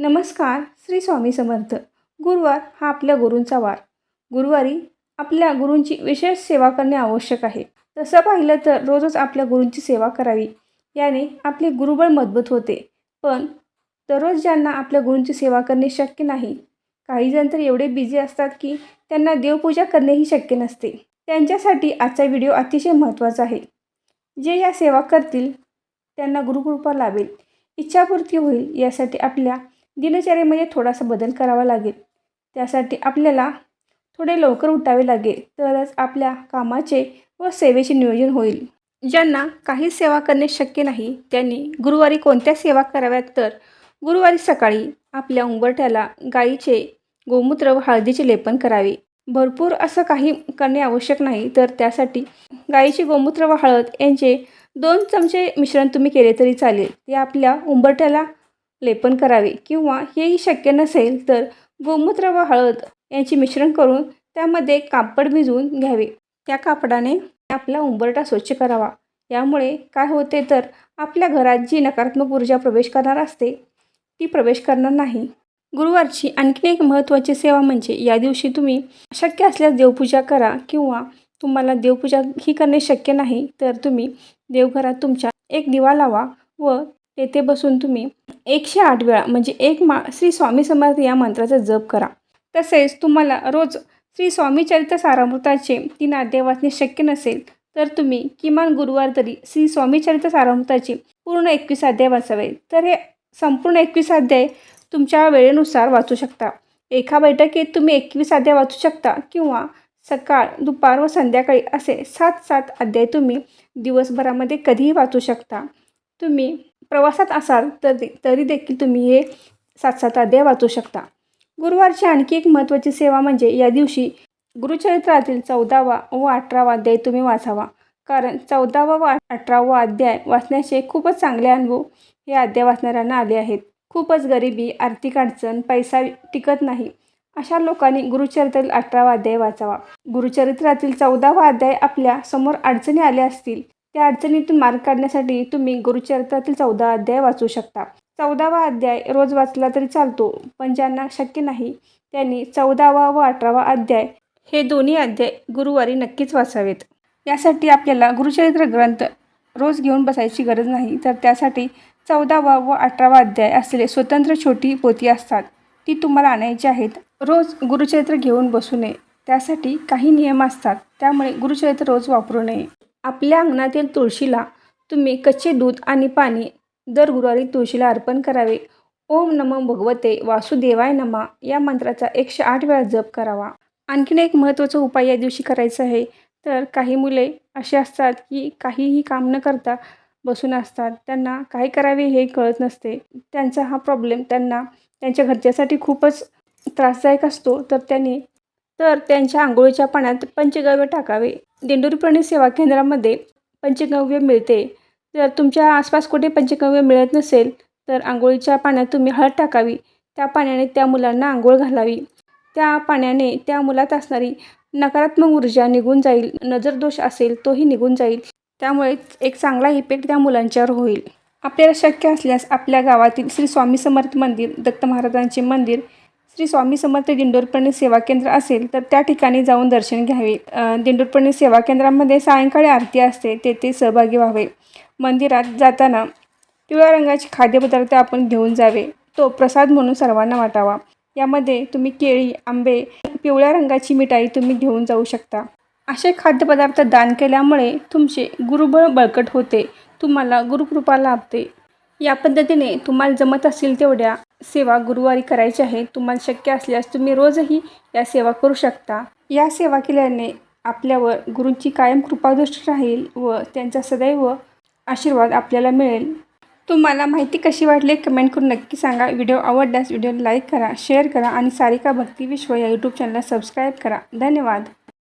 नमस्कार श्री स्वामी समर्थ. गुरुवार हा आपल्या गुरूंचा वार. गुरुवारी आपल्या गुरूंची विशेष सेवा करणे आवश्यक आहे. तसं पाहिलं तर रोजच आपल्या गुरूंची सेवा करावी. याने आपले गुरुबळ मजबूत होते. पण दररोज ज्यांना आपल्या गुरूंची सेवा करणे शक्य नाही काही जण तर एवढे बिझी असतात की त्यांना देवपूजा करणेही शक्य नसते. त्यांच्यासाठी आजचा व्हिडिओ अतिशय महत्त्वाचा आहे. जे या सेवा करतील त्यांना गुरुकृपा लाभेल. इच्छापूर्ती होईल यासाठी आपल्या दिनचर्येमध्ये थोडासा बदल करावा लागेल. त्यासाठी आपल्याला थोडे लवकर उठावे लागेल तरच आपल्या कामाचे व सेवेचे नियोजन होईल. ज्यांना काही सेवा करणे शक्य नाही त्यांनी गुरुवारी कोणत्या सेवा कराव्यात तर गुरुवारी सकाळी आपल्या उंबरठ्याला गाईचे गोमूत्र व हळदीचे लेपन करावे. भरपूर असं काही करणे आवश्यक नाही तर त्यासाठी गाईचे गोमूत्र व हळद यांचे दोन चमचे मिश्रण तुम्ही केले तरी चालेल. ते आपल्या उंबरठ्याला लेपन करावे किंवा हेही शक्य नसेल तर गोमूत्र व हळद यांचे मिश्रण करून त्यामध्ये कापड भिजवून घ्यावे. त्या कापडाने आपला उंबरटा स्वच्छ करावा. यामुळे काय होते तर आपल्या घरात जी नकारात्मक ऊर्जा प्रवेश करणार असते ती प्रवेश करणार नाही. गुरुवारची आणखीन एक महत्त्वाची सेवा म्हणजे या दिवशी तुम्ही शक्य असल्यास देवपूजा करा किंवा तुम्हाला देवपूजा ही करणे शक्य नाही तर तुम्ही देवघरात तुमच्या एक दिवा लावा व तेथे बसून तुम्ही एकशे आठ वेळा म्हणजे एक मा श्री स्वामी समर्थ या मंत्राचा जप करा. तसेच तुम्हाला रोज श्री स्वामी चरित्र सारामृताचे तीन अध्याय वाचणे शक्य नसेल तर तुम्ही किमान गुरुवार तरी श्री स्वामी चरित्र सारामृताचे पूर्ण एकवीस अध्याय वाचावे. तर हे संपूर्ण एकवीस अध्याय तुमच्या वेळेनुसार वाचू शकता. एका बैठकीत तुम्ही एकवीस अध्याय वाचू शकता किंवा सकाळ दुपार व संध्याकाळी असे सात सात अध्याय तुम्ही दिवसभरामध्ये कधीही वाचू शकता. तुम्ही प्रवासात असाल तर तरी देखील तुम्ही हे सात सात अध्याय वाचू शकता. गुरुवारची आणखी एक महत्त्वाची सेवा म्हणजे या दिवशी गुरुचरित्रातील चौदावा व अठरावा अध्याय तुम्ही वाचावा. कारण चौदावा व अठरावा अध्याय वाचण्याचे खूपच चांगले अनुभव हे अध्याय वाचणाऱ्यांना आले आहेत. खूपच गरिबी आर्थिक अडचण पैसा टिकत नाही. अशा लोकांनी गुरुचरित्रातील अठरावा अध्याय वाचावा. गुरुचरित्रातील चौदावा अध्याय आपल्यासमोर अडचणी आल्या असतील त्या अडचणीतून मार्ग काढण्यासाठी तुम्ही गुरुचरित्रातील चौदा अध्याय वाचू शकता. चौदावा अध्याय रोज वाचला तरी चालतो पण ज्यांना शक्य नाही त्यांनी चौदावा व अठरावा अध्याय हे दोन्ही अध्याय गुरुवारी नक्कीच वाचावेत. यासाठी आपल्याला गुरुचरित्र ग्रंथ रोज घेऊन बसायची गरज नाही तर त्यासाठी चौदावा व अठरावा अध्याय असलेले स्वतंत्र छोटी पोती असतात. ती तुम्हाला आणायची आहेत. रोज गुरुचरित्र घेऊन बसू नये. त्यासाठी काही नियम असतात त्यामुळे गुरुचरित्र रोज वापरू नये. आपल्या अंगणातील तुळशीला तुम्ही कच्चे दूध आणि पाणी दर गुरुवारी तुळशीला अर्पण करावे. ओम नमो भगवते वासुदेवाय नमा. या मंत्राचा एकशे आठ वेळा जप करावा. आणखीन एक महत्त्वाचा उपाय या दिवशी करायचा आहे. तर काही मुले असे असतात की काहीही काम न करता बसून असतात. त्यांना काय करावे हे कळत नसते. त्यांचा हा प्रॉब्लेम त्यांना त्यांच्या घरच्यासाठी खूपच त्रासदायक असतो. तर त्यांनी तर त्यांच्या आंघोळीच्या पाण्यात पंचगव्य टाकावे. दिंडोरीप्राणी सेवा केंद्रामध्ये पंचगव्य मिळते. जर तुमच्या आसपास कुठे पंचगव्य मिळत नसेल तर आंघोळीच्या पाण्यात तुम्ही हळद टाकावी. त्या पाण्याने त्या मुलांना आंघोळ घालावी. त्या पाण्याने त्या मुलात असणारी नकारात्मक ऊर्जा निघून जाईल. नजर दोष असेल तोही निघून जाईल. त्यामुळे एक चांगला इफेक्ट त्या मुलांच्यावर होईल. आपल्याला शक्य असल्यास आपल्या गावातील श्री स्वामी समर्थ मंदिर दत्त महाराजांचे मंदिर श्री स्वामी समर्थ दिंडोरपर्णी सेवा केंद्र असेल तर त्या ठिकाणी जाऊन दर्शन घ्यावे. दिंडोरपर्णी सेवा केंद्रामध्ये सायंकाळी आरती असते तेथे सहभागी व्हावे. मंदिरात जाताना पिवळ्या रंगाचे खाद्यपदार्थ आपण घेऊन जावे. तो प्रसाद म्हणून सर्वांना वाटावा. यामध्ये तुम्ही केळी आंबे पिवळ्या रंगाची मिठाई तुम्ही घेऊन जाऊ शकता. असे खाद्यपदार्थ दान केल्यामुळे तुमचे गुरुबळ बळकट होते. तुम्हाला गुरुकृपा लाभते. या पद्धतीने तुम्हाला जमत असेल तेवढ्या सेवा गुरुवारी करायची आहे तुम्हाला शक्य असल्यास तुम्ही रोजही या सेवा करू शकता. या सेवा केल्याने आपल्यावर गुरूंची कायम कृपादृष्टी राहील व त्यांचा सदैव आशीर्वाद आपल्याला मिळेल. तुम्हाला माहिती कशी वाटली कमेंट करून नक्की सांगा. व्हिडिओ आवडल्यास व्हिडिओला लाईक करा शेअर करा आणि सारिका भक्ती विश्व या यूट्यूब चॅनलला सबस्क्राईब करा. धन्यवाद.